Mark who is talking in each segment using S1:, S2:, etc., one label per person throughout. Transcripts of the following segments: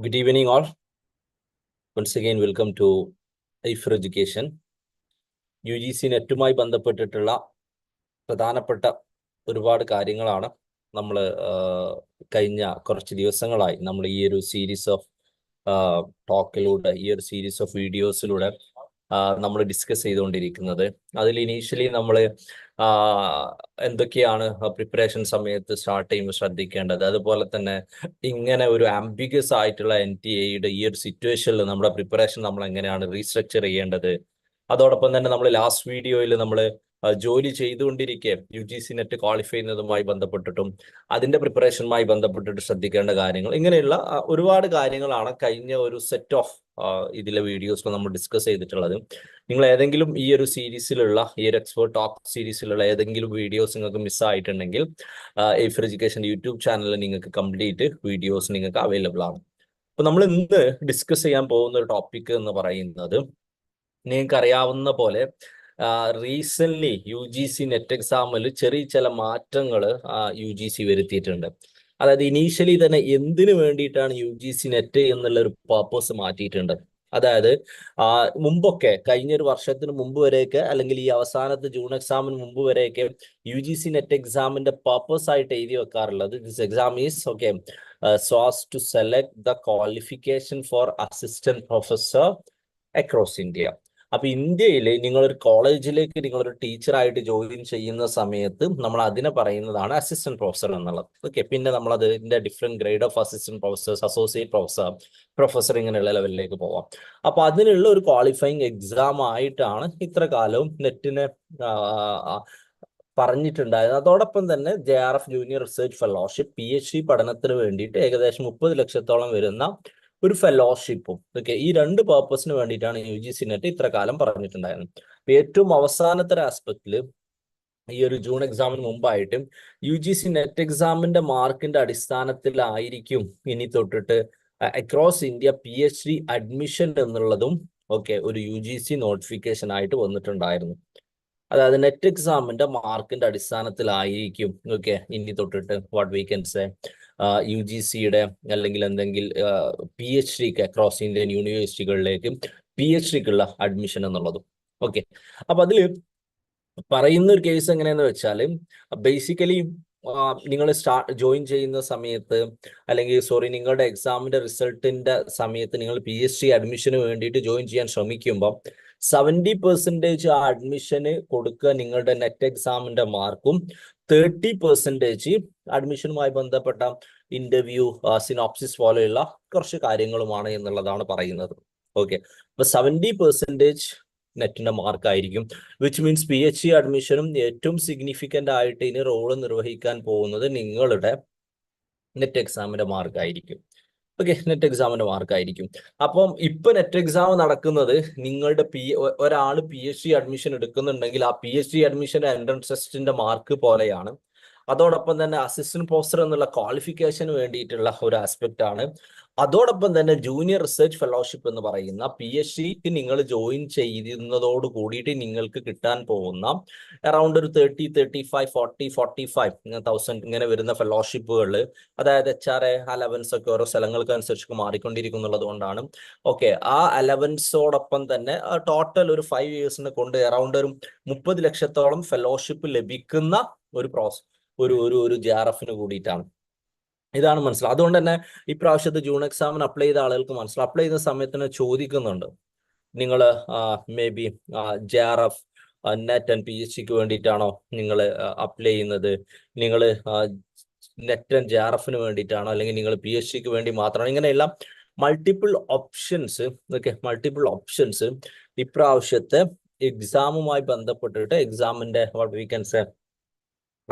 S1: Good evening, all. Once again, welcome to Aifer education U G C നെറ്റുമായി ബന്ധപ്പെട്ടിട്ടുള്ള പ്രധാനപ്പെട്ട ഒരുപാട് കാര്യങ്ങളാണ് നമ്മൾ കഴിഞ്ഞ കുറച്ച് ദിവസങ്ങളായി നമ്മൾ ഈ ഒരു സീരീസ് ഓഫ് ടോക്കിലൂടെ ഈ ഒരു സീരീസ് ഓഫ് വീഡിയോസിലൂടെ നമ്മൾ ഡിസ്കസ് ചെയ്തുകൊണ്ടിരിക്കുന്നത് അതിൽ ഇനീഷ്യലി നമ്മൾ എന്തൊക്കെയാണ് പ്രിപ്പറേഷൻ സമയത്ത് സ്റ്റാർട്ട് ചെയ്യുമ്പോൾ ശ്രദ്ധിക്കേണ്ടത്? അതുപോലെ തന്നെ ഇങ്ങനെ ഒരു ആംബിഗസ് ആയിട്ടുള്ള എൻ ടി എയുടെ ഈ ഒരു സിറ്റുവേഷനിൽ നമ്മുടെ പ്രിപ്പറേഷൻ നമ്മൾ എങ്ങനെയാണ് റീസ്ട്രക്ചർ ചെയ്യേണ്ടത്? അതോടൊപ്പം തന്നെ നമ്മൾ ലാസ്റ്റ് വീഡിയോയിൽ നമ്മൾ ജോലി ചെയ്തുകൊണ്ടിരിക്കെ U G C net qualify ചെയ്യുന്നതുമായി ബന്ധപ്പെട്ടിട്ടും അതിന്റെ പ്രിപ്പറേഷനുമായി ബന്ധപ്പെട്ടിട്ട് ശ്രദ്ധിക്കേണ്ട കാര്യങ്ങൾ. ഇങ്ങനെയുള്ള ഒരുപാട് കാര്യങ്ങളാണ് കഴിഞ്ഞ ഒരു സെറ്റ് ഓഫ് ഇതിലെ വീഡിയോസ് നമ്മൾ ഡിസ്കസ് ചെയ്തിട്ടുള്ളത്. നിങ്ങൾ ഏതെങ്കിലും ഈ ഒരു സീരീസിലുള്ള ഈ ഒരു എക്സ്പേർട്ട് ടോക്ക് സീരീസിലുള്ള ഏതെങ്കിലും വീഡിയോസ് നിങ്ങൾക്ക് മിസ്സായിട്ടുണ്ടെങ്കിൽ എയ്ഫർ എഡ്യൂക്കേഷൻ യൂട്യൂബ് ചാനലിൽ നിങ്ങൾക്ക് കംപ്ലീറ്റ് വീഡിയോസ് നിങ്ങൾക്ക് അവൈലബിൾ ആണ്. അപ്പൊ നമ്മൾ ഇന്ന് ഡിസ്കസ് ചെയ്യാൻ പോകുന്ന ഒരു ടോപ്പിക് എന്ന് പറയുന്നത് നിങ്ങൾക്ക് അറിയാവുന്ന പോലെ recent U G C net എക്സാമിൽ ചെറിയ ചില മാറ്റങ്ങൾ യു ജി സി വരുത്തിയിട്ടുണ്ട്. അതായത് ഇനീഷ്യലി തന്നെ എന്തിനു വേണ്ടിയിട്ടാണ് യു ജി സി നെറ്റ് എന്നുള്ള ഒരു പർപ്പസ് മാറ്റിയിട്ടുണ്ട്. അതായത് മുമ്പൊക്കെ കഴിഞ്ഞ ഒരു വർഷത്തിന് മുമ്പ് വരെയൊക്കെ അല്ലെങ്കിൽ ഈ അവസാനത്തെ ജൂൺ എക്സാമിന് മുമ്പ് വരെയൊക്കെ യു ജി സി നെറ്റ് എക്സാമിന്റെ പർപ്പസ് ആയിട്ട് എഴുതി വെക്കാറുള്ളത്. This exam is okay sauce to select the qualification for assistant professor across India അപ്പൊ ഇന്ത്യയിൽ നിങ്ങളൊരു കോളേജിലേക്ക് നിങ്ങളൊരു ടീച്ചറായിട്ട് ജോയിൻ ചെയ്യുന്ന സമയത്ത് നമ്മൾ അതിനെ പറയുന്നതാണ് അസിസ്റ്റന്റ് പ്രൊഫസർ എന്നുള്ളത്. ഓക്കെ പിന്നെ നമ്മൾ അതിന്റെ different grade of assistant professors associate professor professor ഇങ്ങനെയുള്ള ലെവലിലേക്ക് പോവാം. അപ്പൊ അതിനുള്ള ഒരു ക്വാളിഫയിങ് എക്സാം ആയിട്ടാണ് ഇത്ര കാലവും നെറ്റിനെ പറഞ്ഞിട്ടുണ്ടായിരുന്നു അതോടൊപ്പം തന്നെ J R F junior research fellowship P H D പഠനത്തിന് വേണ്ടിയിട്ട് ഏകദേശം മുപ്പത് ലക്ഷത്തോളം വരുന്ന ഒരു ഫെലോഷിപ്പും ഓക്കെ ഈ രണ്ട് പേർപ്പസിന് വേണ്ടിയിട്ടാണ് യു ജി സി നെറ്റ് ഇത്ര കാലം പറഞ്ഞിട്ടുണ്ടായിരുന്നത്. ഏറ്റവും അവസാനത്തെ ആസ്പെക്റ്റിൽ ഈ ഒരു ജൂൺ എക്സാമിന് മുമ്പായിട്ടും യു ജി സി നെറ്റ് എക്സാമിന്റെ മാർക്കിന്റെ അടിസ്ഥാനത്തിലായിരിക്കും ഇനി തൊട്ടിട്ട് across India P H D admission എന്നുള്ളതും ഓക്കെ ഒരു യു ജി സി നോട്ടിഫിക്കേഷൻ ആയിട്ട് വന്നിട്ടുണ്ടായിരുന്നു. അതായത് നെറ്റ് എക്സാമിന്റെ മാർക്കിന്റെ അടിസ്ഥാനത്തിലായിരിക്കും ഓക്കെ ഇനി തൊട്ടിട്ട് what we can say U G സിയുടെ അല്ലെങ്കിൽ എന്തെങ്കിലും പി എച്ച് ഡിക്ക് അക്രോസ് ഇന്ത്യൻ യൂണിവേഴ്സിറ്റികളിലേക്ക് പി എച്ച് ഡിക്കുള്ള അഡ്മിഷൻ എന്നുള്ളതും. ഓക്കെ അപ്പൊ അതിൽ പറയുന്ന ഒരു കേസ് എങ്ങനെയാന്ന് വെച്ചാൽ ബേസിക്കലി നിങ്ങൾ സ്റ്റാർട്ട് ജോയിൻ ചെയ്യുന്ന സമയത്ത് അല്ലെങ്കിൽ സോറി നിങ്ങളുടെ എക്സാമിന്റെ റിസൾട്ടിന്റെ സമയത്ത് നിങ്ങൾ പി എച്ച് ഡി അഡ്മിഷന് വേണ്ടിയിട്ട് ജോയിൻ ചെയ്യാൻ ശ്രമിക്കുമ്പോൾ സെവന്റി പെർസെന്റേജ് അഡ്മിഷന് കൊടുക്കുക നിങ്ങളുടെ നെറ്റ് എക്സാമിന്റെ മാർക്കും തേർട്ടി പെർസെന്റേജ് അഡ്മിഷനുമായി ബന്ധപ്പെട്ട ഇന്റർവ്യൂ സിനോപ്സിസ് പോലെയുള്ള കുറച്ച് കാര്യങ്ങളുമാണ് എന്നുള്ളതാണ് പറയുന്നത്. ഓക്കെ അപ്പൊ സെവന്റി പെർസെന്റേജ് നെറ്റിന്റെ മാർക്കായിരിക്കും which means P H E അഡ്മിഷനും ഏറ്റവും സിഗ്നിഫിക്കന്റ് ആയിട്ട് ഇനി റോൾ നിർവഹിക്കാൻ പോകുന്നത് നിങ്ങളുടെ നെറ്റ് എക്സാമിന്റെ മാർക്കായിരിക്കും ഓക്കെ നെറ്റ് എക്സാമിന്റെ മാർക്കായിരിക്കും അപ്പം ഇപ്പൊ നെറ്റ് എക്സാം നടക്കുന്നത് നിങ്ങളുടെ പി ഒരാൾ പി എച്ച് ഡി അഡ്മിഷൻ എടുക്കുന്നുണ്ടെങ്കിൽ ആ P H D admission entrance ടെസ്റ്റിന്റെ മാർക്ക് പോലെയാണ്. അതോടൊപ്പം തന്നെ അസിസ്റ്റന്റ് പ്രൊഫസർ എന്നുള്ള ക്വാളിഫിക്കേഷന് വേണ്ടിയിട്ടുള്ള ഒരു ആസ്പെക്ട് ആണ്. അതോടൊപ്പം തന്നെ ജൂനിയർ റിസർച്ച് ഫെലോഷിപ്പ് എന്ന് പറയുന്ന പി എച്ച് ഡിക്ക് നിങ്ങൾ ജോയിൻ ചെയ്യുന്നതോട് കൂടിയിട്ട് നിങ്ങൾക്ക് കിട്ടാൻ പോകുന്ന അറൗണ്ട് ഒരു thirty thirty five forty forty five thousand ഇങ്ങനെ വരുന്ന ഫെലോഷിപ്പുകൾ അതായത് എച്ച് ആർ എ അലവൻസ് ഒക്കെ ഓരോ സ്ഥലങ്ങൾക്ക് അനുസരിച്ച് മാറിക്കൊണ്ടിരിക്കുന്നുള്ളത് കൊണ്ടാണ്. ഓക്കെ ആ അലവൻസോടൊപ്പം തന്നെ ടോട്ടൽ ഒരു ഫൈവ് ഇയേഴ്സിന് കൊണ്ട് അറൗണ്ട് ഒരു മുപ്പത് ലക്ഷത്തോളം ഫെലോഷിപ്പ് ലഭിക്കുന്ന ഒരു പ്രോസസ് ഒരു ഒരു ഒരു ജെ ആർ എഫിന് കൂടിയിട്ടാണ്. ഇതാണ് മനസ്സിലാവും അതുകൊണ്ട് തന്നെ ഇപ്രാവശ്യത്തെ ജൂൺ എക്സാമിന് അപ്ലൈ ചെയ്ത ആളുകൾക്ക് മനസ്സിലാവും അപ്ലൈ ചെയ്യുന്ന സമയത്ത് ചോദിക്കുന്നുണ്ട്. നിങ്ങൾ maybe J R F net and P H സിക്ക് വേണ്ടിയിട്ടാണോ നിങ്ങൾ അപ്ലൈ ചെയ്യുന്നത്? നിങ്ങൾ നെറ്റ് ആൻഡ് ജെ ആർ എഫിന് വേണ്ടിയിട്ടാണോ? അല്ലെങ്കിൽ നിങ്ങൾ പി എച്ച് സിക്ക് വേണ്ടി മാത്രമാണോ? ഇങ്ങനെയെല്ലാം multiple options okay multiple options ഇപ്രാവശ്യത്തെ എക്സാമുമായി ബന്ധപ്പെട്ടിട്ട് എക്സാമിന്റെ വാട്ട് വി കൻ സേ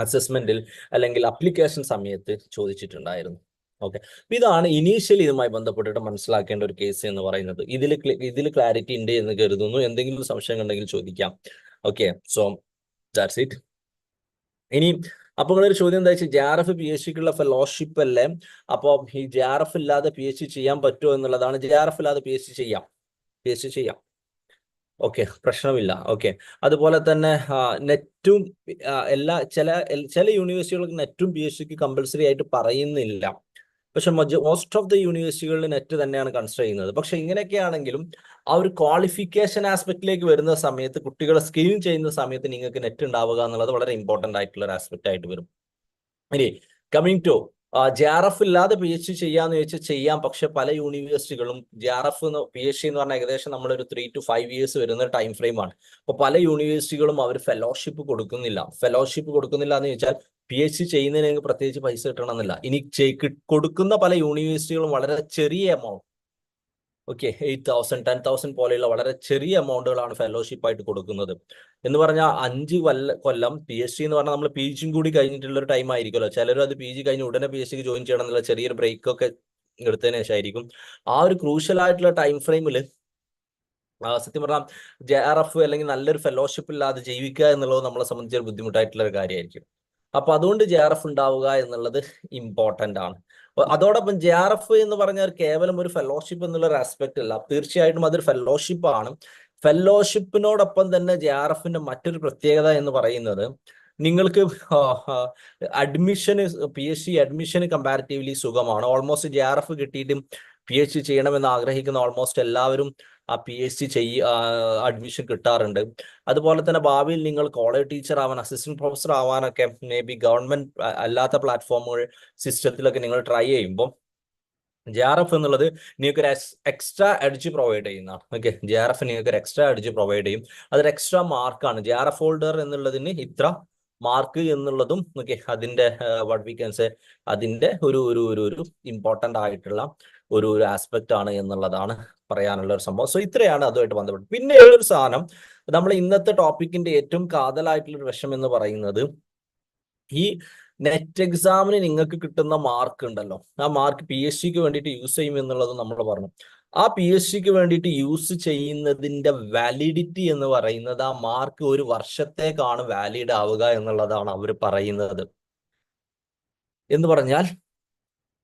S1: അസസ്മെന്റിൽ അല്ലെങ്കിൽ അപ്ലിക്കേഷൻ സമയത്ത് ചോദിച്ചിട്ടുണ്ടായിരുന്നു. ഓക്കെ. ഇതാണ് ഇനീഷ്യലി ഇതുമായി ബന്ധപ്പെട്ടിട്ട് മനസ്സിലാക്കേണ്ട ഒരു കേസ് എന്ന് പറയുന്നത്. ഇതിൽ ഇതിൽ ക്ലാരിറ്റി ഉണ്ട് എന്ന് കരുതുന്നു. എന്തെങ്കിലും സംശയം ഉണ്ടെങ്കിൽ ചോദിക്കാം. ഓക്കെ. So that's it. ഇനി അപ്പൊ നിങ്ങളൊരു ചോദ്യം എന്താ വെച്ചാൽ J R F P H ഡിക്കുള്ള fellowship അല്ലേ? അപ്പോൾ ഈ ജെ ആർ എഫ് ഇല്ലാതെ പി എച്ച് ഡി ചെയ്യാൻ പറ്റുമോ എന്നുള്ളതാണ്. ജെ ആർ എഫ് ഇല്ലാതെ പി എച്ച് ഡി ചെയ്യാം. പി എച്ച് ഡി ചെയ്യാം. ഓക്കെ പ്രശ്നമില്ല. ഓക്കെ. അതുപോലെ തന്നെ നെറ്റും എല്ലാ ചില ചില യൂണിവേഴ്സിറ്റികൾക്ക് നെറ്റും പി എച്ച് ഡിക്ക് കമ്പൽസറി ആയിട്ട് പറയുന്നില്ല. പക്ഷെ മോസ്റ്റ് ഓഫ് ദ യൂണിവേഴ്സിറ്റികളിൽ നെറ്റ് തന്നെയാണ് കൺസിഡർ ചെയ്യുന്നത്. പക്ഷെ ഇങ്ങനെയൊക്കെ ആണെങ്കിലും ആ ഒരു ക്വാളിഫിക്കേഷൻ ആസ്പെക്റ്റിലേക്ക് വരുന്ന സമയത്ത് കുട്ടികളെ സ്ക്രീൻ ചെയ്യുന്ന സമയത്ത് നിങ്ങൾക്ക് നെറ്റ് ഉണ്ടാവുക എന്നുള്ളത് വളരെ ഇമ്പോർട്ടന്റ് ആയിട്ടുള്ള ഒരു ആസ്പെക്റ്റ് ആയിട്ട് വരും. ഇനി coming to J R F ഇല്ലാതെ പി എച്ച് ഡി ചെയ്യാന്ന് ചോദിച്ചാൽ ചെയ്യാം. പക്ഷെ പല യൂണിവേഴ്സിറ്റികളും J R F P H D എന്ന് പറഞ്ഞാൽ ഏകദേശം നമ്മളൊരു ത്രീ ടു ഫൈവ് ഇയേഴ്സ് വരുന്ന ടൈം ഫ്രെയിമാണ് അപ്പൊ പല യൂണിവേഴ്സിറ്റികളും അവർ ഫെലോഷിപ്പ് കൊടുക്കുന്നില്ല. ഫെലോഷിപ്പ് കൊടുക്കുന്നില്ല എന്ന് ചോദിച്ചാൽ പി എച്ച് ഡി ചെയ്യുന്നതിന് പ്രത്യേകിച്ച് പൈസ കിട്ടണമെന്നില്ല. ഇനി കൊടുക്കുന്ന പല യൂണിവേഴ്സിറ്റികളും വളരെ ചെറിയ amount okay eight thousand ten thousand പോലെയുള്ള വളരെ ചെറിയ എമൗണ്ടുകളാണ് ഫെലോഷിപ്പ് ആയിട്ട് കൊടുക്കുന്നത്. എന്ന് പറഞ്ഞാൽ അഞ്ച് വല്ല കൊല്ലം പി എസ് സി എന്ന് പറഞ്ഞാൽ നമ്മൾ പി ജിയും കൂടി കഴിഞ്ഞിട്ടുള്ള ഒരു ടൈം ആയിരിക്കുമല്ലോ. ചിലർ അത് പി ജി കഴിഞ്ഞ് ഉടനെ പി എസ് സിക്ക് ജോയിൻ ചെയ്യണം എന്നുള്ള ചെറിയൊരു ബ്രേക്ക് ഒക്കെ എടുത്തതിന് ശേഷമായിരിക്കും. ആ ഒരു ക്രൂഷ്യൽ ആയിട്ടുള്ള ടൈം ഫ്രെയിമിൽ സത്യം പറഞ്ഞാൽ ജെ ആർ എഫ് അല്ലെങ്കിൽ നല്ലൊരു ഫെലോഷിപ്പ് ഇല്ലാതെ ജീവിക്കുക എന്നുള്ളത് നമ്മളെ സംബന്ധിച്ച് ബുദ്ധിമുട്ടായിട്ടുള്ള ഒരു കാര്യമായിരിക്കും. അപ്പൊ അതുകൊണ്ട് ജെ ആർ എഫ് ഉണ്ടാവുക എന്നുള്ളത് ഇമ്പോർട്ടന്റ് ആണ്. അതോടൊപ്പം ജെ ആർ എഫ് എന്ന് പറഞ്ഞാൽ കേവലം ഒരു ഫെലോഷിപ്പ് എന്നുള്ള ഒരു ആസ്പെക്ട് അല്ല. തീർച്ചയായിട്ടും അതൊരു ഫെലോഷിപ്പ് ആണ്. ഫെലോഷിപ്പിനോടൊപ്പം തന്നെ ജെ ആർ എഫിന്റെ മറ്റൊരു പ്രത്യേകത എന്ന് പറയുന്നത് നിങ്ങൾക്ക് അഡ്മിഷന് പി എച്ച് ഡി അഡ്മിഷന് കമ്പാരിറ്റീവ്ലി സുഖമാണ്. ഓൾമോസ്റ്റ് ജെ ആർ എഫ് കിട്ടിയിട്ടും പി എച്ച് ഡി ചെയ്യണമെന്ന് ആഗ്രഹിക്കുന്ന ഓൾമോസ്റ്റ് എല്ലാവരും ആ പി എച്ച് ഡി ചെയ്യ അഡ്മിഷൻ കിട്ടാറുണ്ട്. അതുപോലെ തന്നെ ഭാവിയിൽ നിങ്ങൾ കോളേജ് ടീച്ചർ ആവാൻ അസിസ്റ്റന്റ് പ്രൊഫസർ ആവാനൊക്കെ മേ ബി ഗവൺമെന്റ് അല്ലാത്ത പ്ലാറ്റ്ഫോമുകൾ സിസ്റ്റത്തിലൊക്കെ നിങ്ങൾ ട്രൈ ചെയ്യുമ്പോൾ ജെ ആർ എഫ് എന്നുള്ളത് നിങ്ങൾക്ക് ഒരു എക്സ്ട്രാ എഡ്ജ് പ്രൊവൈഡ് ചെയ്യുന്നതാണ് ഓക്കെ ജെ ആർ എഫ് നിങ്ങൾക്ക് ഒരു എക്സ്ട്രാ എഡ്ജ് പ്രൊവൈഡ് ചെയ്യും. അതൊരു എക്സ്ട്രാ മാർക്കാണ് ജെ ആർ എഫ് ഹോൾഡർ എന്നുള്ളതിന് ഇത്ര മാർക്ക് എന്നുള്ളതും ഓക്കെ അതിന്റെ വട്ട് വി ക്യാൻ സേ അതിന്റെ ഒരു ഒരു ഒരു ഇമ്പോർട്ടന്റ് ആയിട്ടുള്ള ഒരു ഒരു ആസ്പെക്ട് ആണ് എന്നുള്ളതാണ് പറയാനുള്ള ഒരു സംഭവം. സോ ഇത്രയാണ് അതുമായിട്ട് ബന്ധപ്പെട്ട് പിന്നെ ഒരു സാധനം നമ്മൾ ഇന്നത്തെ ടോപ്പിക്കിന്റെ ഏറ്റവും കാതലായിട്ടുള്ള ഒരു വശം എന്ന് പറയുന്നത് ഈ നെറ്റ് എക്സാമിന് നിങ്ങൾക്ക് കിട്ടുന്ന മാർക്ക് ഉണ്ടല്ലോ. ആ മാർക്ക് പി എസ് സിക്ക് വേണ്ടിയിട്ട് യൂസ് ചെയ്യും എന്നുള്ളത് നമ്മൾ പറഞ്ഞു. ആ പി എസ് സിക്ക് വേണ്ടിയിട്ട് യൂസ് ചെയ്യുന്നതിന്റെ വാലിഡിറ്റി എന്ന് പറയുന്നത് ആ മാർക്ക് ഒരു വർഷത്തേക്കാണ് വാലിഡ് ആവുക എന്നുള്ളതാണ് അവർ പറയുന്നത്. എന്ന് പറഞ്ഞാൽ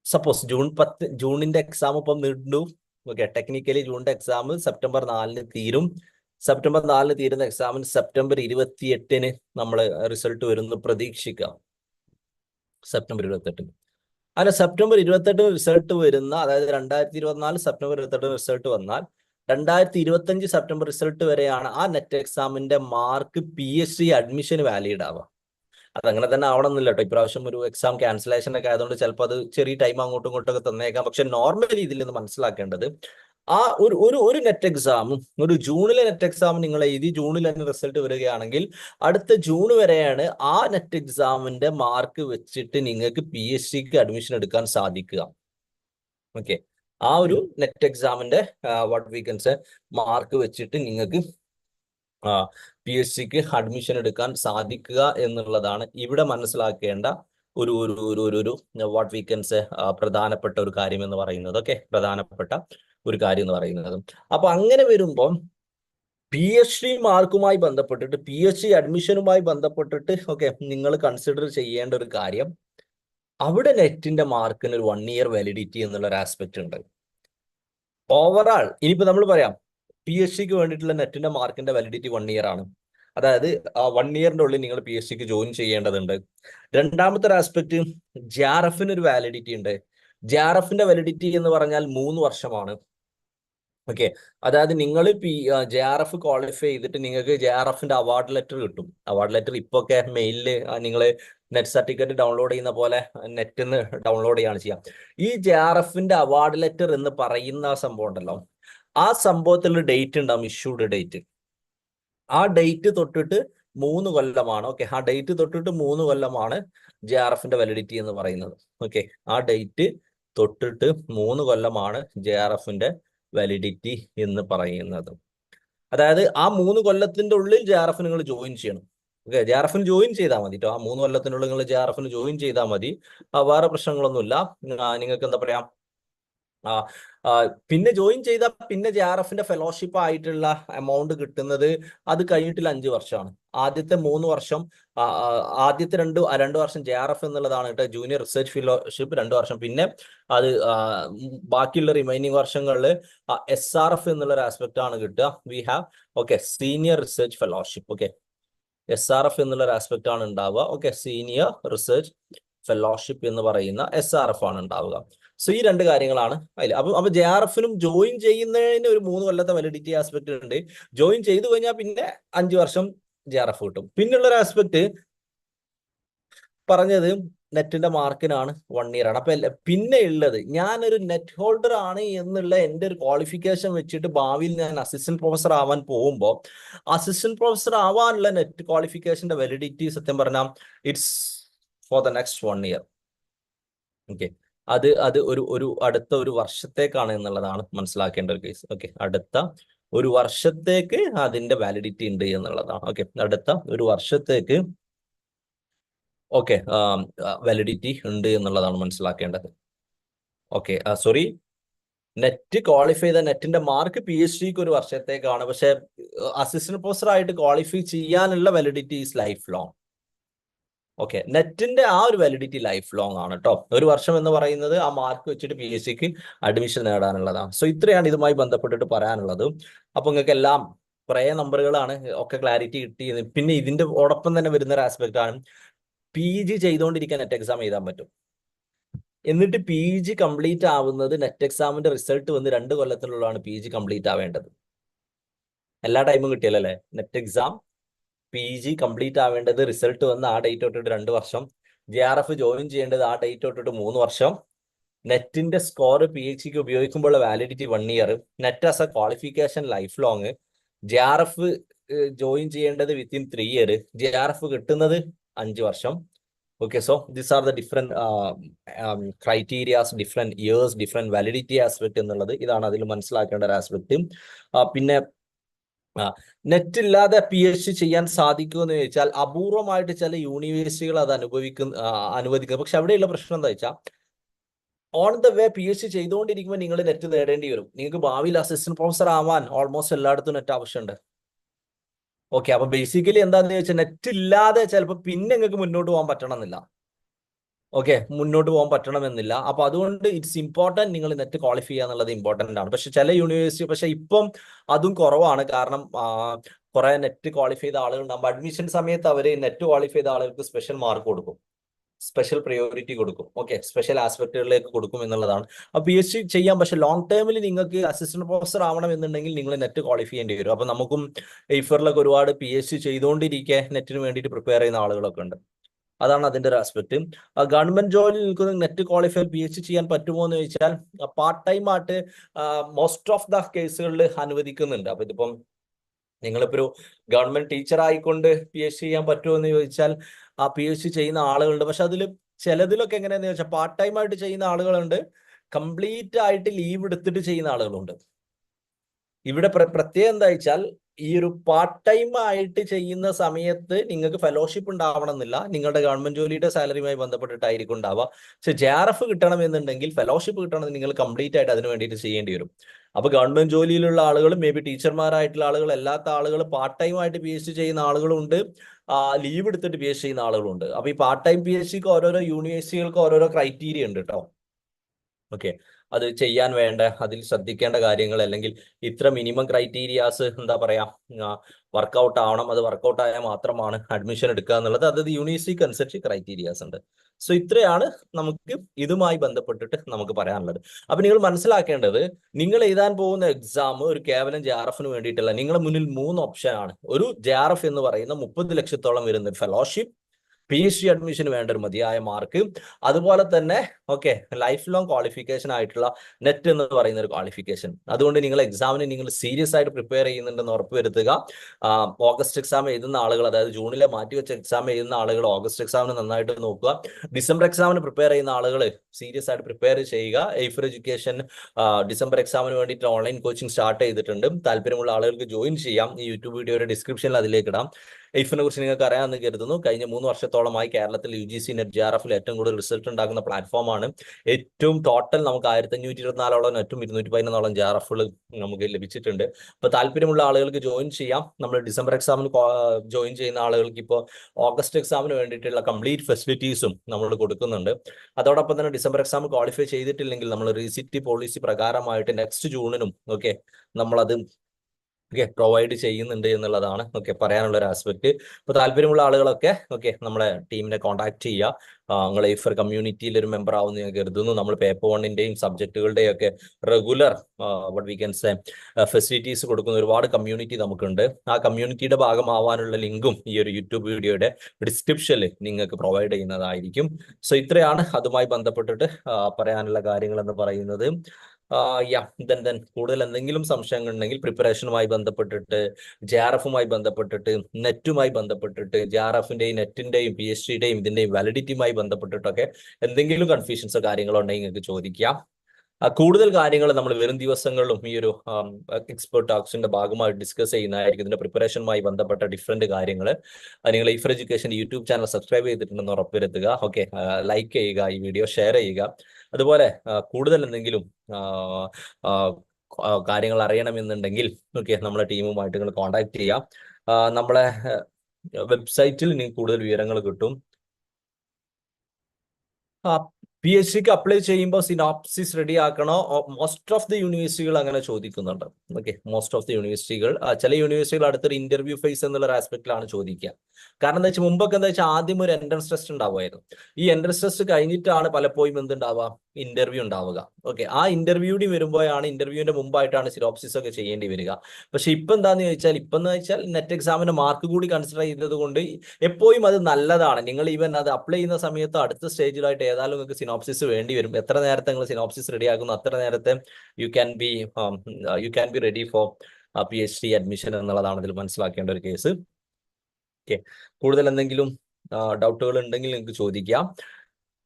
S1: സപ്പോസ് ജൂൺ പത്ത് ജൂണിന്റെ എക്സാം ഇപ്പം നീണ്ടു. ഓക്കെ ടെക്നിക്കലി ജൂണിന്റെ എക്സാം സെപ്റ്റംബർ നാലിന് തീരും. സെപ്റ്റംബർ നാലിന് തീരുന്ന എക്സാമിന് സെപ്റ്റംബർ ഇരുപത്തി എട്ടിന് നമ്മൾ റിസൾട്ട് വരുന്നു പ്രതീക്ഷിക്കാം. സെപ്റ്റംബർ ഇരുപത്തെട്ടിന്. അങ്ങനെ സെപ്റ്റംബർ ഇരുപത്തെട്ടിന് റിസൾട്ട് വരുന്ന അതായത് രണ്ടായിരത്തി ഇരുപത്തിനാല് സെപ്റ്റംബർ ഇരുപത്തെട്ടിന് റിസൾട്ട് വന്നാൽ രണ്ടായിരത്തി ഇരുപത്തഞ്ച് സെപ്റ്റംബർ റിസൾട്ട് വരെയാണ് ആ നെറ്റ് എക്സാമിന്റെ മാർക്ക് പി എസ് സി അഡ്മിഷന് വാലിഡ് ആവുക. അതങ്ങനെ തന്നെ ആവണമെന്നില്ല കേട്ടോ ഇപ്രാവശ്യം ഒരു എക്സാം ക്യാൻസലേഷൻ ഒക്കെ ആയതുകൊണ്ട് ചിലപ്പോൾ അത് ചെറിയ ടൈം അങ്ങോട്ടും ഇങ്ങോട്ടും ഒക്കെ തന്നേക്കാം. പക്ഷെ നോർമലി ഇതിൽ നിന്ന് മനസ്സിലാക്കേണ്ടത് ആ ഒരു ഒരു ഒരു നെറ്റ് എക്സാമും ഒരു ജൂണിലെ നെറ്റ് എക്സാം നിങ്ങൾ എഴുതി ജൂണിൽ തന്നെ റിസൾട്ട് വരികയാണെങ്കിൽ അടുത്ത ജൂൺ വരെയാണ് ആ നെറ്റ് എക്സാമിന്റെ മാർക്ക് വെച്ചിട്ട് നിങ്ങൾക്ക് പി എസ് സിക്ക് അഡ്മിഷൻ എടുക്കാൻ സാധിക്കുക. ഓക്കെ ആ ഒരു നെറ്റ് എക്സാമിന്റെ വാട്ട് വീക്കൻസ് മാർക്ക് വെച്ചിട്ട് നിങ്ങൾക്ക് പി എസ് സിക്ക് അഡ്മിഷൻ എടുക്കാൻ സാധിക്കുക എന്നുള്ളതാണ് ഇവിടെ മനസ്സിലാക്കേണ്ട ഒരു ഒരു ഒരു ഒരു ഒരു വാട്ട് വീക്കൻസ് പ്രധാനപ്പെട്ട ഒരു കാര്യം എന്ന് പറയുന്നത്. ഓക്കെ പ്രധാനപ്പെട്ട ഒരു കാര്യം എന്ന് പറയുന്നത്. അപ്പൊ അങ്ങനെ വരുമ്പോൾ പി എച്ച് ഡി മാർക്കുമായി ബന്ധപ്പെട്ടിട്ട് പി എച്ച് ഡി അഡ്മിഷനുമായി ബന്ധപ്പെട്ടിട്ട് ഓക്കെ നിങ്ങൾ കൺസിഡർ ചെയ്യേണ്ട ഒരു കാര്യം അവിടെ നെറ്റിന്റെ മാർക്കിന് ഒരു വൺ ഇയർ വാലിഡിറ്റി എന്നുള്ള ഒരു ആസ്പെക്ട് ഉണ്ട്. ഓവറാൾ ഇനിയിപ്പോ നമ്മൾ പറയാം പി എസ് സിക്ക് വേണ്ടിയിട്ടുള്ള നെറ്റിന്റെ മാർക്കിന്റെ വാലിഡിറ്റി വൺ ഇയർ ആണ്. അതായത് ആ വൺ ഇയറിന്റെ ഉള്ളിൽ നിങ്ങൾ പി എസ് സിക്ക് ജോയിൻ ചെയ്യേണ്ടതുണ്ട്. രണ്ടാമത്തെ ഒരു ആസ്പെക്ട് ജെ ഒരു വാലിഡിറ്റി ഉണ്ട്. ജെ വാലിഡിറ്റി എന്ന് പറഞ്ഞാൽ മൂന്ന് വർഷമാണ്. ഓക്കെ അതായത് നിങ്ങൾ P J R F qualify ചെയ്തിട്ട് നിങ്ങൾക്ക് ജെ ആർ എഫിന്റെ അവാർഡ് ലെറ്റർ കിട്ടും. അവാർഡ് ലെറ്റർ ഇപ്പൊ ഒക്കെ മെയിലിൽ നിങ്ങൾ നെറ്റ് സർട്ടിഫിക്കറ്റ് ഡൗൺലോഡ് ചെയ്യുന്ന പോലെ നെറ്റിൽ നിന്ന് ഡൗൺലോഡ് ചെയ്യാണ് ചെയ്യാം. ഈ ജെ ആർ എഫിന്റെ അവാർഡ് ലെറ്റർ എന്ന് പറയുന്ന സംഭവം ഉണ്ടല്ലോ. ആ സംഭവത്തിൽ ഡേറ്റ് ഉണ്ടാവും ഇഷ്യൂഡ് ഡേറ്റ് ആ ഡേറ്റ് തൊട്ടിട്ട് മൂന്ന് കൊല്ലമാണ് ഓക്കെ ആ ഡേറ്റ് തൊട്ടിട്ട് മൂന്ന് കൊല്ലമാണ് ജെ ആർ എഫിന്റെ വാലിഡിറ്റി എന്ന് പറയുന്നത് ഓക്കെ ആ ഡേറ്റ് തൊട്ടിട്ട് മൂന്ന് കൊല്ലമാണ് ജെ ആർ എഫിന്റെ വാലിഡിറ്റി എന്ന് പറയുന്നത്. അതായത് ആ മൂന്ന് കൊല്ലത്തിന്റെ ഉള്ളിൽ ജെ ആർ എഫ് നിങ്ങൾ ജോയിൻ ചെയ്യണം ഓക്കെ ജെ ആർ എഫിന് ജോയിൻ ചെയ്താൽ മതി കേട്ടോ ആ മൂന്ന് കൊല്ലത്തിനുള്ളിൽ നിങ്ങൾ ജെ ആർ എഫിന് ജോയിൻ ചെയ്താൽ മതി. വേറെ പ്രശ്നങ്ങളൊന്നുമില്ല. നിങ്ങൾക്ക് എന്താ പറയാ പിന്നെ ജോയിൻ ചെയ്ത പിന്നെ ജെ ആർ എഫിന്റെ ഫെലോഷിപ്പ് ആയിട്ടുള്ള എമൗണ്ട് കിട്ടുന്നത് അത് കഴിഞ്ഞിട്ടില്ല അഞ്ച് വർഷമാണ്. ആദ്യത്തെ മൂന്ന് വർഷം ആദ്യത്തെ രണ്ട് രണ്ട് വർഷം ജെ ആർ എഫ് എന്നുള്ളതാണ് കേട്ടോ ജൂനിയർ റിസർച്ച് ഫെലോഷിപ്പ് രണ്ട് വർഷം. പിന്നെ അത് ബാക്കിയുള്ള റിമൈനിങ് വർഷങ്ങളിൽ എസ് ആർ എഫ് എന്നുള്ള ഒരു ആസ്പെക്ട് ആണ് കിട്ടുക. We have okay senior research fellowship okay S R F എന്നുള്ള ഒരു ആസ്പെക്ട് ആണ് ഉണ്ടാവുക. ഓക്കെ സീനിയർ റിസർച്ച് ഫെലോഷിപ്പ് എന്ന് പറയുന്ന എസ് ആർ എഫ് ആണ് ഉണ്ടാവുക. സോ ഈ രണ്ട് കാര്യങ്ങളാണ് അതിൽ അപ്പൊ അപ്പൊ ജെ ആർ എഫിനും ജോയിൻ ചെയ്യുന്നതിന് ഒരു മൂന്ന് കൊല്ലത്തെ വാലിഡിറ്റി ആസ്പെക്ട് ഉണ്ട് ജോയിൻ ചെയ്തു കഴിഞ്ഞാൽ പിന്നെ അഞ്ചു വർഷം ജെ ആർ എഫ് കിട്ടും. പിന്നുള്ള ഒരു ആസ്പെക്ട് പറഞ്ഞത് നെറ്റിന്റെ മാർക്കിനാണ് വൺ ഇയർ ആണ്. അപ്പൊ പിന്നെ ഉള്ളത് ഞാനൊരു നെറ്റ് ഹോൾഡർ ആണ് എന്നുള്ള എന്റെ ഒരു ക്വാളിഫിക്കേഷൻ വെച്ചിട്ട് ഭാവിയിൽ ഞാൻ അസിസ്റ്റന്റ് പ്രൊഫസർ ആവാൻ പോകുമ്പോൾ അസിസ്റ്റന്റ് പ്രൊഫസർ ആവാനുള്ള നെറ്റ് ക്വാളിഫിക്കേഷന്റെ വാലിഡിറ്റി സത്യം പറഞ്ഞാൽ it's for the next one year okay അത് അത് ഒരു ഒരു അടുത്ത ഒരു വർഷത്തേക്കാണ് എന്നുള്ളതാണ് മനസ്സിലാക്കേണ്ട ഒരു കേസ് ഓക്കെ അടുത്ത ഒരു വർഷത്തേക്ക് അതിന്റെ വാലിഡിറ്റി ഉണ്ട് എന്നുള്ളതാണ്. ഓക്കെ അടുത്ത ഒരു വർഷത്തേക്ക് ഓക്കെ വാലിഡിറ്റി ഉണ്ട് എന്നുള്ളതാണ് മനസ്സിലാക്കേണ്ടത്. ഓക്കെ സോറി നെറ്റ് ക്വാളിഫൈ ചെയ്ത നെറ്റിന്റെ മാർക്ക് പി എച്ച് ഡിക്ക് ഒരു വർഷത്തേക്കാണ്. പക്ഷെ അസിസ്റ്റന്റ് പ്രൊഫസർ ആയിട്ട് ക്വാളിഫൈ ചെയ്യാനുള്ള validity is life long okay നെറ്റിന്റെ ആ ഒരു വാലിഡിറ്റി ലൈഫ് ലോങ് ആണ് കേട്ടോ ഒരു വർഷം എന്ന് പറയുന്നത് ആ മാർക്ക് വെച്ചിട്ട് പി എസ് സിക്ക് അഡ്മിഷൻ നേടാനുള്ളതാണ്. സോ ഇത്രയാണ് ഇതുമായി ബന്ധപ്പെട്ടിട്ട് പറയാനുള്ളത്. അപ്പൊ നിങ്ങൾക്ക് എല്ലാം കുറേ നമ്പറുകളാണ് ഒക്കെ ക്ലാരിറ്റി കിട്ടി പിന്നെ ഇതിന്റെ ഓടൊപ്പം തന്നെ വരുന്ന ഒരു ആസ്പെക്ട് ആണ് പി ജി ചെയ്തുകൊണ്ടിരിക്കാൻ നെറ്റ് എക്സാം എഴുതാൻ പറ്റും. എന്നിട്ട് പി ജി കംപ്ലീറ്റ് ആവുന്നത് നെറ്റ് എക്സാമിന്റെ റിസൾട്ട് വന്ന് രണ്ട് കൊല്ലത്തിനുള്ളതാണ് പി ജി കംപ്ലീറ്റ് ആവേണ്ടത്. എല്ലാ ടൈമും കിട്ടിയല്ലേ net exam P G complete ആവേണ്ടത് result വന്ന് ആ ഡേറ്റ് തൊട്ടിട്ട് രണ്ട് വർഷം. ജെ ആർ എഫ് ജോയിൻ ചെയ്യേണ്ടത് ആ ഡേറ്റ് തൊട്ടിട്ട് മൂന്ന് വർഷം. നെറ്റിന്റെ സ്കോർ പി എച്ച് സിക്ക് ഉപയോഗിക്കുമ്പോൾ validity one year net as a qualification lifelong J R F join ചെയ്യേണ്ടത് within three year J R F കിട്ടുന്നത് അഞ്ച് വർഷം. Okay so this are the different criterias different years different validity aspect എന്നുള്ളത് ഇതാണ് അതിൽ മനസ്സിലാക്കേണ്ട ഒരു ആസ്പെക്ട് പിന്നെ നെറ്റ് ഇല്ലാതെ പി എച്ച് ഡി ചെയ്യാൻ സാധിക്കുമെന്ന് ചോദിച്ചാൽ അപൂർവമായിട്ട് ചില യൂണിവേഴ്സിറ്റികൾ അത് അനുഭവിക്കുന്ന അനുവദിക്കുന്നത് പക്ഷെ അവിടെയുള്ള പ്രശ്നം എന്താ വെച്ചാൽ on the way P H D ചെയ്തുകൊണ്ടിരിക്കുമ്പോൾ നിങ്ങൾ നെറ്റ് നേടേണ്ടി വരും. നിങ്ങൾക്ക് ഭാവിയിൽ അസിസ്റ്റന്റ് പ്രൊഫസർ ആവാൻ ഓൾമോസ്റ്റ് എല്ലായിടത്തും നെറ്റ് ആവശ്യമുണ്ട്. ഓക്കെ അപ്പൊ ബേസിക്കലി എന്താന്ന് ചോദിച്ചാൽ നെറ്റ് ഇല്ലാതെ ചിലപ്പോൾ പിന്നെ നിങ്ങൾക്ക് മുന്നോട്ട് പോകാൻ പറ്റണമെന്നില്ല. ഓക്കെ മുന്നോട്ട് പോകാൻ പറ്റണമെന്നില്ല. അപ്പൊ അതുകൊണ്ട് ഇറ്റ്സ് ഇമ്പോർട്ടന്റ് നിങ്ങൾ നെറ്റ് ക്വാളിഫൈ ചെയ്യുക എന്നുള്ളത് ഇമ്പോർട്ടന്റ് ആണ്. പക്ഷെ ചില യൂണിവേഴ്സിറ്റി പക്ഷെ ഇപ്പം അതും കുറവാണ്. കാരണം കുറെ നെറ്റ് ക്വാളിഫൈ ചെയ്ത ആളുകൾ ഉണ്ടാകുമ്പോൾ അഡ്മിഷൻ സമയത്ത് അവർ നെറ്റ് ക്വാളിഫൈ ചെയ്ത ആളുകൾക്ക് സ്പെഷ്യൽ മാർക്ക് കൊടുക്കും. സ്പെഷ്യൽ പ്രയോറിറ്റി കൊടുക്കും. ഓക്കെ സ്പെഷ്യൽ ആസ്പെക്റ്റുകളിലേക്ക് കൊടുക്കും എന്നുള്ളതാണ്. അപ്പൊ പി എസ് സി ചെയ്യാം. പക്ഷെ ലോങ് ടേമിൽ നിങ്ങൾക്ക് അസിസ്റ്റന്റ് പ്രൊഫസർ ആവണം എന്നുണ്ടെങ്കിൽ നിങ്ങൾ നെറ്റ് ക്വാളിഫൈ ചെയ്യേണ്ടി വരും. അപ്പൊ നമുക്കും എയ്ഫറിലൊക്കെ ഒരുപാട് പി എസ് സി ചെയ്തുകൊണ്ടിരിക്കെ നെറ്റിന് വേണ്ടിയിട്ട് പ്രിപ്പയർ ചെയ്യുന്ന ആളുകളൊക്കെ ഉണ്ട്. അതാണ് അതിന്റെ ഒരു ആസ്പെക്ട് ഗവൺമെന്റ് ജോലി നിൽക്കുന്ന നെറ്റ് ക്വാളിഫൈ പി എച്ച് ചെയ്യാൻ പറ്റുമോ എന്ന് ചോദിച്ചാൽ പാർട്ട് ടൈം ആയിട്ട് മോസ്റ്റ് ഓഫ് ദ കേസുകളിൽ അനുവദിക്കുന്നുണ്ട്. അപ്പൊ ഇതിപ്പം നിങ്ങളിപ്പോ ഒരു ഗവൺമെന്റ് ടീച്ചർ ആയിക്കൊണ്ട് പി എച്ച് ചെയ്യാൻ പറ്റുമോ എന്ന് ചോദിച്ചാൽ ആ പി എച്ച് ചെയ്യുന്ന ആളുകളുണ്ട്. പക്ഷെ അതിൽ ചിലതിലൊക്കെ എങ്ങനെയാന്ന് ചോദിച്ചാൽ പാർട്ട് ടൈം ആയിട്ട് ചെയ്യുന്ന ആളുകളുണ്ട് കംപ്ലീറ്റ് ആയിട്ട് ലീവ് എടുത്തിട്ട് ചെയ്യുന്ന ആളുകളുണ്ട്. ഇവിടെ പ്ര- പ്രത്യേകം എന്താ വെച്ചാൽ ഈ ഒരു പാർട്ട് ടൈം ആയിട്ട് ചെയ്യുന്ന സമയത്ത് നിങ്ങൾക്ക് ഫെലോഷിപ്പ് ഉണ്ടാവണം എന്നില്ല നിങ്ങളുടെ ഗവൺമെന്റ് ജോലിയുടെ സാലറിയുമായി ബന്ധപ്പെട്ടിട്ടായിരിക്കും ഉണ്ടാവുക. പക്ഷെ ജെ ആർ എഫ് കിട്ടണമെന്നുണ്ടെങ്കിൽ ഫെലോഷിപ്പ് കിട്ടണമെന്ന് നിങ്ങൾ കംപ്ലീറ്റ് ആയിട്ട് അതിന് വേണ്ടിയിട്ട് ചെയ്യേണ്ടി വരും. അപ്പൊ ഗവൺമെന്റ് ജോലിയിലുള്ള ആളുകൾ മേ ബി ടീച്ചർമാരായിട്ടുള്ള ആളുകൾ അല്ലാത്ത ആളുകൾ പാർട്ട് ടൈം ആയിട്ട് പി എച്ച് ഡി ചെയ്യുന്ന ആളുകളുണ്ട് ലീവ് എടുത്തിട്ട് പി എച്ച് ഡി ചെയ്യുന്ന ആളുകളുണ്ട് അപ്പൊ ഈ പാർട്ട് ടൈം പി എച്ച് ഡിക്ക് ഓരോരോ യൂണിവേഴ്സിറ്റികൾക്ക് ഓരോരോ ക്രൈറ്റീരിയ ഉണ്ട് കേട്ടോ ഓക്കെ അത് ചെയ്യാൻ വേണ്ട അതിൽ ശ്രദ്ധിക്കേണ്ട കാര്യങ്ങൾ അല്ലെങ്കിൽ ഇത്ര മിനിമം ക്രൈറ്റീരിയാസ് എന്താ പറയാ വർക്കൗട്ട് ആവണം. അത് വർക്കൗട്ട് ആയാൽ മാത്രമാണ് അഡ്മിഷൻ എടുക്കുക എന്നുള്ളത്. അതത് യൂണിവേഴ്സിറ്റിക്ക് അനുസരിച്ച് ക്രൈറ്റീരിയാസ് ഉണ്ട്. സോ ഇത്രയാണ് നമുക്ക് ഇതുമായി ബന്ധപ്പെട്ടിട്ട് നമുക്ക് പറയാനുള്ളത്. അപ്പൊ നിങ്ങൾ മനസ്സിലാക്കേണ്ടത് നിങ്ങൾ എഴുതാൻ പോകുന്ന എക്സാം ഒരു കേവലം ജെ ആർ എഫിന് വേണ്ടിയിട്ടല്ല. നിങ്ങളുടെ മുന്നിൽ മൂന്ന് ഓപ്ഷൻ ആണ്. ഒരു ജെ ആർ എഫ് എന്ന് പറയുന്ന മുപ്പത് ലക്ഷത്തോളം വരുന്ന ഫെലോഷിപ്പ് പി സി അഡ്മിഷന് വേണ്ട ഒരു മതിയായ മാർക്ക് അതുപോലെ തന്നെ ഓക്കെ ലൈഫ് ലോങ് ക്വാളിഫിക്കേഷൻ ആയിട്ടുള്ള നെറ്റ് എന്ന് പറയുന്ന ഒരു ക്വാളിഫിക്കേഷൻ അതുകൊണ്ട് നിങ്ങൾ എക്സാമിന് നിങ്ങൾ സീരിയസ് ആയിട്ട് പ്രിപ്പയർ ചെയ്യുന്നുണ്ടെന്ന് ഉറപ്പുവരുത്തുക വരുത്തുക. ഓഗസ്റ്റ് എക്സാം എഴുതുന്ന ആളുകൾ അതായത് ജൂണിലെ മാറ്റിവെച്ച എക്സാം എഴുതുന്ന ആളുകൾ ഓഗസ്റ്റ് എക്സാമിന് നന്നായിട്ട് നോക്കുക. ഡിസംബർ എക്സാമിന് പ്രിപ്പയർ ചെയ്യുന്ന ആളുകൾ സീരിയസ് ആയിട്ട് പ്രിപ്പയർ ചെയ്യുക. എയ്ഫർ എഡ്യൂക്കേഷൻ ഡിസംബർ എക്സാമിന് വേണ്ടിയിട്ട് ഓൺലൈൻ കോച്ചിങ് സ്റ്റാർട്ട് ചെയ്തിട്ടുണ്ട്. താല്പര്യമുള്ള ആളുകൾക്ക് ജോയിൻ ചെയ്യാം. ഈ യൂട്യൂബ് വീഡിയോയുടെ ഡിസ്ക്രിപ്ഷനിൽ അതിലേക്ക് ഇടാം. എയ്ഫിനെ കുറിച്ച് നിങ്ങൾക്ക് അറിയാമെന്ന് കരുതുന്നു. കഴിഞ്ഞ മൂന്ന് വർഷത്തോളമായി കേരളത്തിൽ U G C net J R എഫിൽ ഏറ്റവും കൂടുതൽ റിസൾട്ട് ഉണ്ടാക്കുന്ന പ്ലാറ്റ്ഫോമാണ് ഏറ്റവും ടോട്ടൽ നമുക്ക് ആയിരത്തി അഞ്ഞൂറ്റി ഇരുപത്തിനാലോളം നെറ്റും ഇരുന്നൂറ്റി പതിനൊന്നോളം ജി ആർ എഫുകൾ നമുക്ക് ലഭിച്ചിട്ടുണ്ട്. അപ്പൊ താല്പര്യമുള്ള ആളുകൾക്ക് ജോയിൻ ചെയ്യാം. നമ്മൾ ഡിസംബർ എക്സാമിന് ജോയിൻ ചെയ്യുന്ന ആളുകൾക്ക് ഇപ്പോൾ ഓഗസ്റ്റ് എക്സാമിന് വേണ്ടിയിട്ടുള്ള കംപ്ലീറ്റ് ഫെസിലിറ്റീസും നമ്മൾ കൊടുക്കുന്നുണ്ട്. അതോടൊപ്പം തന്നെ ഡിസംബർ എക്സാം ക്വാളിഫൈ ചെയ്തിട്ടില്ലെങ്കിൽ നമ്മൾ റീസിറ്റി പോളിസി പ്രകാരമായിട്ട് നെക്സ്റ്റ് ജൂണിനും ഓക്കെ നമ്മളത് ഓക്കെ പ്രൊവൈഡ് ചെയ്യുന്നുണ്ട് എന്നുള്ളതാണ് ഓക്കെ പറയാനുള്ള ഒരു ആസ്പെക്ട് അപ്പോൾ താല്പര്യമുള്ള ആളുകളൊക്കെ ഓക്കെ നമ്മളെ ടീമിനെ കോൺടാക്ട് ചെയ്യുക. നിങ്ങൾ ഇഫർ കമ്മ്യൂണിറ്റിയിൽ ഒരു മെമ്പർ ആവുന്ന ഞാൻ കരുതുന്നു. നമ്മൾ പേപ്പർ വണ്ണിന്റെയും സബ്ജക്റ്റുകളുടെയും ഒക്കെ regular what we cans facilities കൊടുക്കുന്ന ഒരുപാട് കമ്മ്യൂണിറ്റി നമുക്കുണ്ട്. ആ കമ്മ്യൂണിറ്റിയുടെ ഭാഗമാവാനുള്ള ലിങ്കും ഈ ഒരു യൂട്യൂബ് വീഡിയോയുടെ ഡിസ്ക്രിപ്ഷനിൽ നിങ്ങൾക്ക് പ്രൊവൈഡ് ചെയ്യുന്നതായിരിക്കും. സോ ഇത്രയാണ് അതുമായി ബന്ധപ്പെട്ടിട്ട് പറയാനുള്ള കാര്യങ്ങൾ എന്ന് പറയുന്നത്. യാ കൂടുതൽ എന്തെങ്കിലും സംശയങ്ങൾ ഉണ്ടെങ്കിൽ പ്രിപ്പറേഷനുമായി ബന്ധപ്പെട്ടിട്ട് ജെ ആർ എഫുമായി ബന്ധപ്പെട്ടിട്ട് നെറ്റുമായി ബന്ധപ്പെട്ടിട്ട് ജെ ആർ എഫിന്റെയും നെറ്റിന്റെയും പി എച്ച് ഡിയുടെയും ഇതിന്റെയും വാലിഡിറ്റിയുമായി ബന്ധപ്പെട്ടിട്ടൊക്കെ എന്തെങ്കിലും കൺഫ്യൂഷൻസോ കാര്യങ്ങളോ ഉണ്ടെങ്കിൽ നിങ്ങൾക്ക് ചോദിക്കാം. കൂടുതൽ കാര്യങ്ങൾ നമ്മൾ വരും ദിവസങ്ങളിലും ഈ ഒരു എക്സ്പേർട്ട് ടോക്സിന്റെ ഭാഗമായി ഡിസ്കസ് ചെയ്യുന്നതായിരിക്കും. ഇതിന്റെ പ്രിപ്പറേഷനുമായി ബന്ധപ്പെട്ട ഡിഫറെന്റ് കാര്യങ്ങൾ നിങ്ങൾ Eifer education YouTube channel subscribe ചെയ്തിട്ടുണ്ടെന്ന് ഉറപ്പുവരുത്തുക ഓക്കെ ലൈക്ക് ചെയ്യുക ഈ വീഡിയോ ഷെയർ ചെയ്യുക. അതുപോലെ കൂടുതൽ എന്തെങ്കിലും കാര്യങ്ങൾ അറിയണമെന്നുണ്ടെങ്കിൽ ഓക്കെ നമ്മളെ ടീമുമായിട്ട് നിങ്ങൾ കോൺടാക്ട് ചെയ്യാം. നമ്മളെ വെബ്സൈറ്റിൽ നിങ്ങൾക്ക് കൂടുതൽ വിവരങ്ങൾ കിട്ടും. പി എച്ച് ഡിക്ക് അപ്ലൈ ചെയ്യുമ്പോൾ സിനോപ്സിസ് റെഡി ആക്കണോ? മോസ്റ്റ് ഓഫ് ദി യൂണിവേഴ്സിറ്റികൾ അങ്ങനെ ചോദിക്കുന്നുണ്ട്. ഓക്കെ മോസ്റ്റ് ഓഫ് ദി യൂണിവേഴ്സിറ്റികൾ ചില യൂണിവേഴ്സിറ്റികൾ അടുത്തൊരു ഇന്റർവ്യൂ ഫേസ് എന്നുള്ള ഒരു ആസ്പെക്റ്റിലാണ് ചോദിക്കുക. കാരണം എന്താ വെച്ചാൽ മുമ്പൊക്കെ എന്താ വെച്ചാൽ ആദ്യം ഒരു എൻട്രൻസ് ടെസ്റ്റ് ഉണ്ടാവുമായിരുന്നു. ഈ എൻട്രൻസ് ടെസ്റ്റ് കഴിഞ്ഞിട്ടാണ് പലപ്പോഴും എന്തുണ്ടാവുക? ഇന്റർവ്യൂ ഉണ്ടാവുക. ഓക്കെ ആ ഇന്റർവ്യൂടി വരുമ്പോഴാണ് ഇന്റർവ്യൂവിന്റെ മുമ്പായിട്ടാണ് സിറോപ്സിസ് ഒക്കെ ചെയ്യേണ്ടി വരിക. പക്ഷെ ഇപ്പൊ എന്താന്ന് ചോദിച്ചാൽ ഇപ്പൊ എന്ന് വെച്ചാൽ നെറ്റ് എക്സാമിന്റെ മാർക്ക് കൂടി കൺസിഡർ ചെയ്തത് കൊണ്ട് എപ്പോഴും അത് നല്ലതാണ്. നിങ്ങൾ ഈവൻ അത് അപ്ലൈ ചെയ്യുന്ന സമയത്ത് അടുത്ത സ്റ്റേജിലായിട്ട് ഏതായാലും നിങ്ങൾക്ക് സിനോപ്സിസ് വേണ്ടി വരും. എത്ര നേരത്തെ നിങ്ങൾ സിനോപ്സിസ് റെഡി ആക്കുന്നു അത്ര നേരത്തെ you can be you can be ready for P H D admission എന്നുള്ളതാണ് ഇതിൽ മനസ്സിലാക്കേണ്ട ഒരു കേസ് ഓക്കെ കൂടുതൽ എന്തെങ്കിലും ഡൗട്ടുകൾ ഉണ്ടെങ്കിൽ നിങ്ങൾക്ക് ചോദിക്കാം.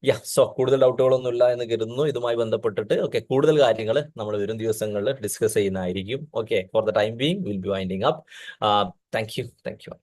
S1: യാ സോ കൂടുതൽ ഡൗട്ടുകളൊന്നും ഇല്ല എന്ന് കരുതുന്നു. ഇതുമായി ബന്ധപ്പെട്ടിട്ട് ഓക്കെ കൂടുതൽ കാര്യങ്ങൾ നമ്മൾ വരും ദിവസങ്ങളിൽ ഡിസ്കസ് ചെയ്യുന്നതായിരിക്കും. Okay for the time being will be winding up thank you thank you